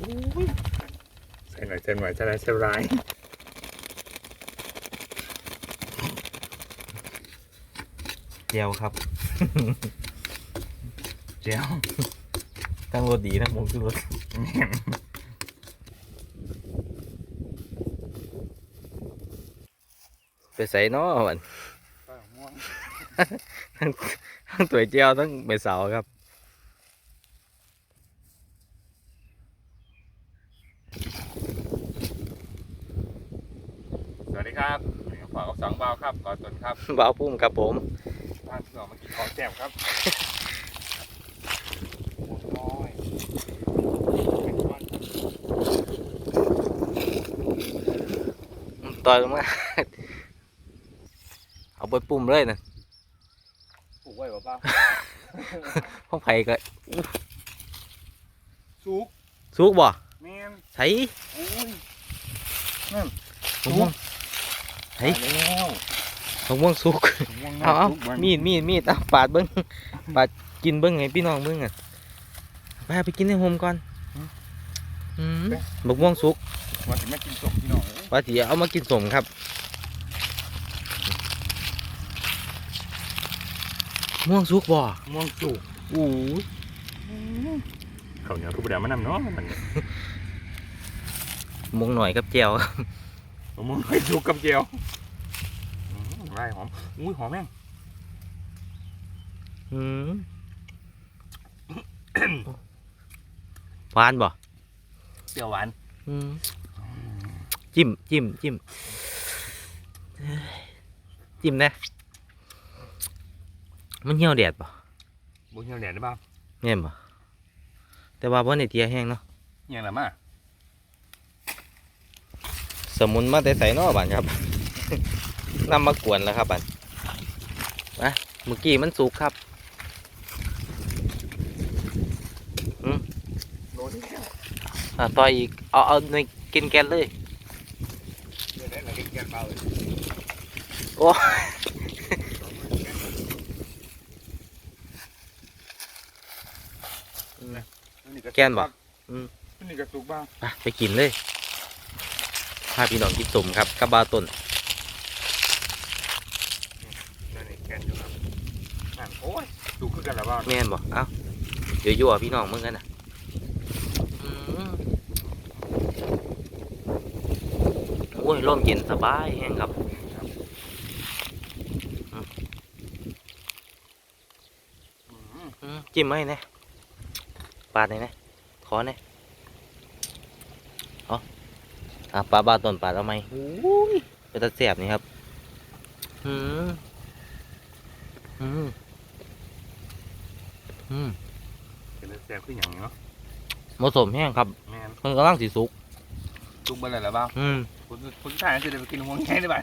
ใส่หน่อยใส่หน่อยจะได้เซลไรเจียวครับ เจียวทั้งรสดีทั้งหมูคือรสไปใส่เนาะมันม่วงทั้งทั้งตัวเจียวทั้งใบเสาครับ วัสดีครับฝากกับสองเบาครับก่อนต้นครับบ่าวพุ่มครับผมบ้านเพื่อมากินของแจ่มครับโอ้น้อยต่อยลงมาเอาไปปุ่มเลยนะปลูกไว้เปล่าห้องไผ่ก็สุกสุกบ่แมนใส่โอ้ยผมม่วง เฮ้ยตายแล้วผมม่วงสุกม่วงเอาเอาสุกนมีดมีดมีดเอาปาดเบิ้งปาดกินเบิ้งไงพี่น้องเบิ้งอะไปเอาไปกินในโฮมก่อนอืมบักม่วงสุกว่าจะไม่กินศพพี่น้องเอ้ยว่าสิเอามากินสมครับม่วงสุกบ่ม่วงสุกอู้เขาวเหนียวทุบเดียวมานำเนาะมันม่วงหน่อยกับแจ่ว ม่วงไม่สุกกับเจียวอืมไร่หอม อุ้ยหอมแม่งอืมหวานบ่เปรี้ยวหวานอืมจิ้มจิ้มจิ้มเอ้ยจิ้มนะ มันเหี่ยวแดดป่ะบุญเหี่ยวแดดได้ป่ะแม่นป่ะแต่ว่าบ่ในเทียแห้งเนาะยังละมา สมุนมาแต่ใส่นอบันครับนำมากวนแล้วครับบันนะเมื่อกี้มันสุกครับโดนแค่อ่าต่อยอีกเอาเอาในกินแกนเลยเดี๋ยวได้เรากินแกนเบาเลยโอ้แกนบ่อืมนี่กระตุกบ้างไปไปกินเลย พาพี่น้องกินสมครับกับบาต้นนี่แกนอยู่ครับนั่นโอ้ยตุกขึ้นกันแล้วบ้างแม่นบ่เอ้าเดี๋ยวยั่วพี่น้องมึงกันนะอืมโอ้ยร่มเย็นสบายแห้งครับอืมจิ้มไว้นะปาดหน่อยนะขอหน่อยเอา อะปลาบาต้นปาดเอาไหมอุ้ยเป็นตะเสียบนี่ครับ อืมอืมอืมเป็นแซ่บขึ้นอย่างนี้เนาะผสมแห้งครับแม่นมันกำลังสีสุกตุกเบอร์อะไรแล้วบ้างอืมคุณคุณถ่ายจะได้ไปกินห่วงแง่ได้บ้าง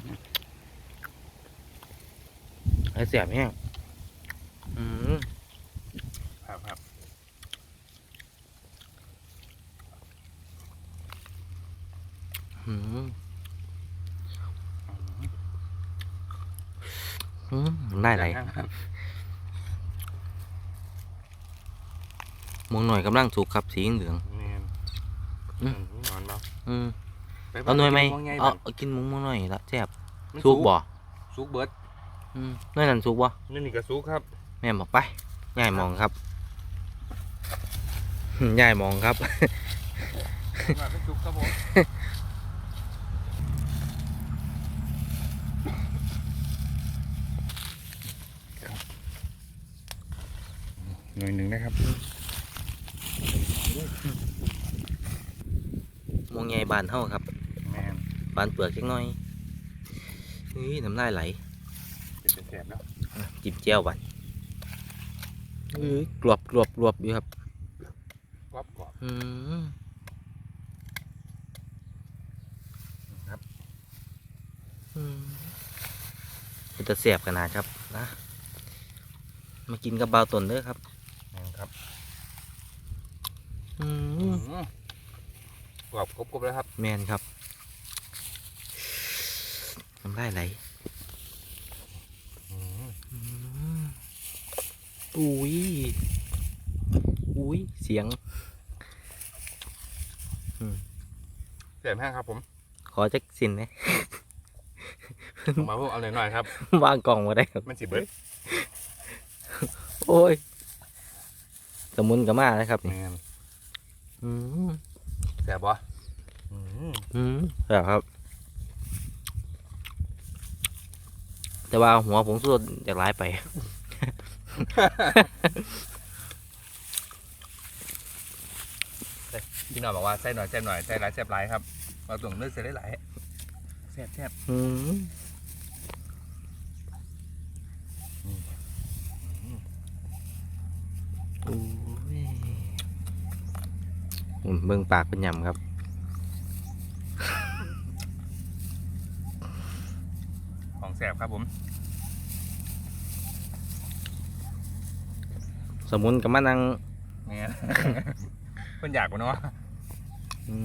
ไอ้เสียบแห้งอืม ครับครับ อืม อืมได้ไหลมองหน่อยกำลังสุกครับสีเหลืองแม่นอืมนอนบ้างอืมเอาหน่อยไหมเอาเอากินหมุ้งมาหน่อยละแซ่บสุกบ่สุกเบิร์ดอืมน้อยนั่นสุกบ่นี่นี่ก็สุกครับ แม่บอกไปย่ายมองครับย่ายมองครับ มาเป็นสุกครับผม หน่อยหนึ่งนะครับมองใหญ่บานเท่าครับแม่นบานเปลือกจักหน่อยเฮ้ยน้ำลายไหลเป็นแซ่บเนาะอะจิบเจียวบันเฮ้ยกรอบกรอบกรอบอยู่ครับกรอบกรอบอืมครับอืมเป็นตะเสียบขนาดครับนะมากินกับเบาวตนเด้อครับ แม่นครับ อื อื ม ม กรอบครบๆแล้วครับ แมนครับน้ำลายไหลอืมอืมอุ้ย อุ้ย เสียงอืมเสียบแห้งครับผม ขอจักสินนะมาพวกเอาหน่อยๆครับ วางกล่องมาได้ครับ มันสิเบิดโอ้ย สมุนกับมาเลยครับแมนี่นอืมแซ่บปะ อืมอืมแบบครับ แต่ว่าหัวผมสุดจากร้ายไป พี่หน่อยบอกว่าใส่หน่อยแซ่บหน่อยใส่หลายแซ่บหลายครับเราต้องเลือกใส่ได้หลายแซ่บแซ่บอืมโอ้ย อืมเบิ่งปากเป็นยำครับ ของแซ่บ ครับผม สมุนกับมานังเนี่ย เพิ่นอยากกว่าเนาะอื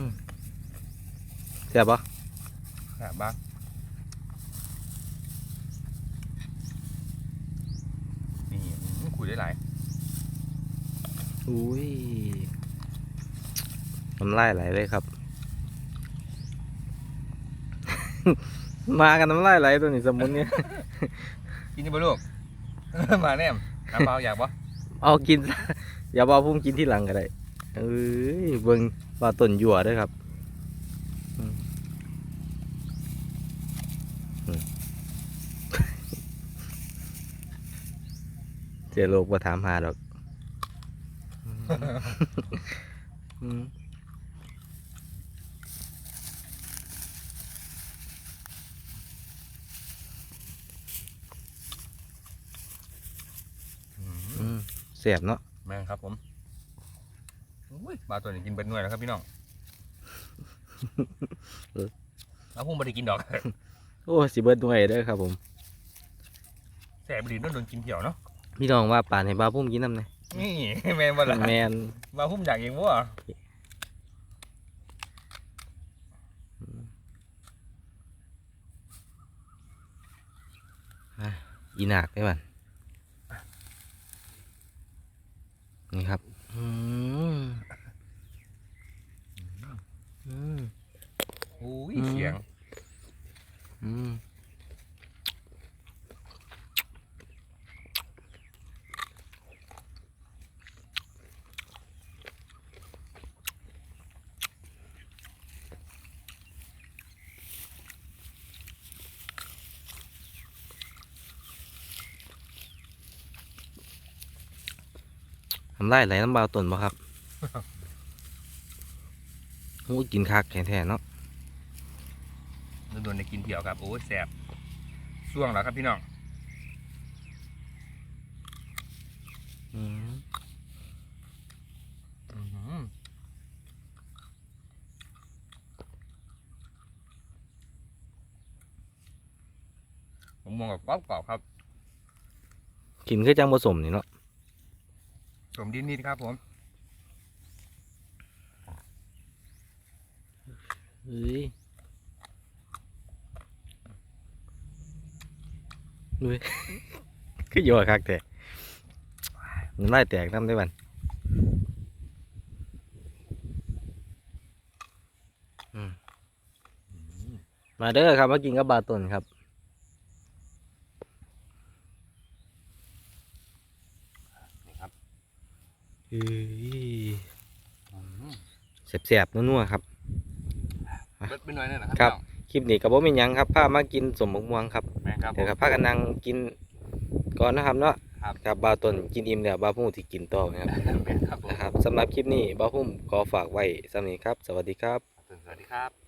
มเสียบปะแซ่บบ้างนี่อืมคุยได้หลายอุ้ยน้ำลายไหลเลยครับ มากันน้ำลายไหลตัวนี้สมุนเนี่ยกินยังบ่ลูก มาแน่มน้ำเปล่าอยากปะเอากินซะอย่าบอกพุ่มกินที่หลังก็ได้เอ้ยเบิ่งปลาต้นหยั่วด้วยครับอืมอืมเจอโลกมาถามหาดอกอืมอื มเสียบเนาะแม่งครับผมอุ้ยปลาตัวนี้กินเป็นหน่วยแล้วครับพี่น้องเออแล้วพุ่งไม่ได้กินดอกโอ้สิเบิดด้วยเด้อครับ ผมแสบดีโดนโดนกินเหี่ยวเนาะพี่น้องว่าป่านให้บ้าพุ่มกินน้ำเนี่ยนี่แม่นบ่ล่ะแมนมาพุ่มอยากเองวะอีหนักได้บ้าน นี่ครับ อืมอืม อุ้ยอืมเสียง อืม ทำได้ไหลน้ำเบาต้นบ่ครับโอ้ยกินคักแท้ๆเนาะโดนโดนได้กินเหี่ยวครับ โอ้ยแสบช่วงแล้วครับพี่น้องอืมอื้อหือผมมองกับกรอบกรอบๆครับ กินคือจังผสมนี่เนาะ สมดินนิดครับผมเฮ้ยดูดิคือโยกคักแต่มันไล่แตกน้ำได้บันมมาเด้อครับมากินกับบาตุนครับ นี่ครับ เฮ้ย อื้อหือ แสบๆนัวๆครับเบิดเป็นหน่วยนี่นนะคครัรับคลิปนี้ก็บ่มีหยังครับพามากินสมบกม่วงครับแม่งครับผเดี๋ยวมครับพากันนั่งกินก่อนนะครับเนาะครับ ครับบาวต้นกินอิ่มแล้วบาวพุ่งที่กินต่อนะครับแม่งครับผมนะครับสำหรับคลิปนี้บาวพุ่มขอฝากไว้สำหรับนี้ครับ สวัสดีครับ สวัสดีครับ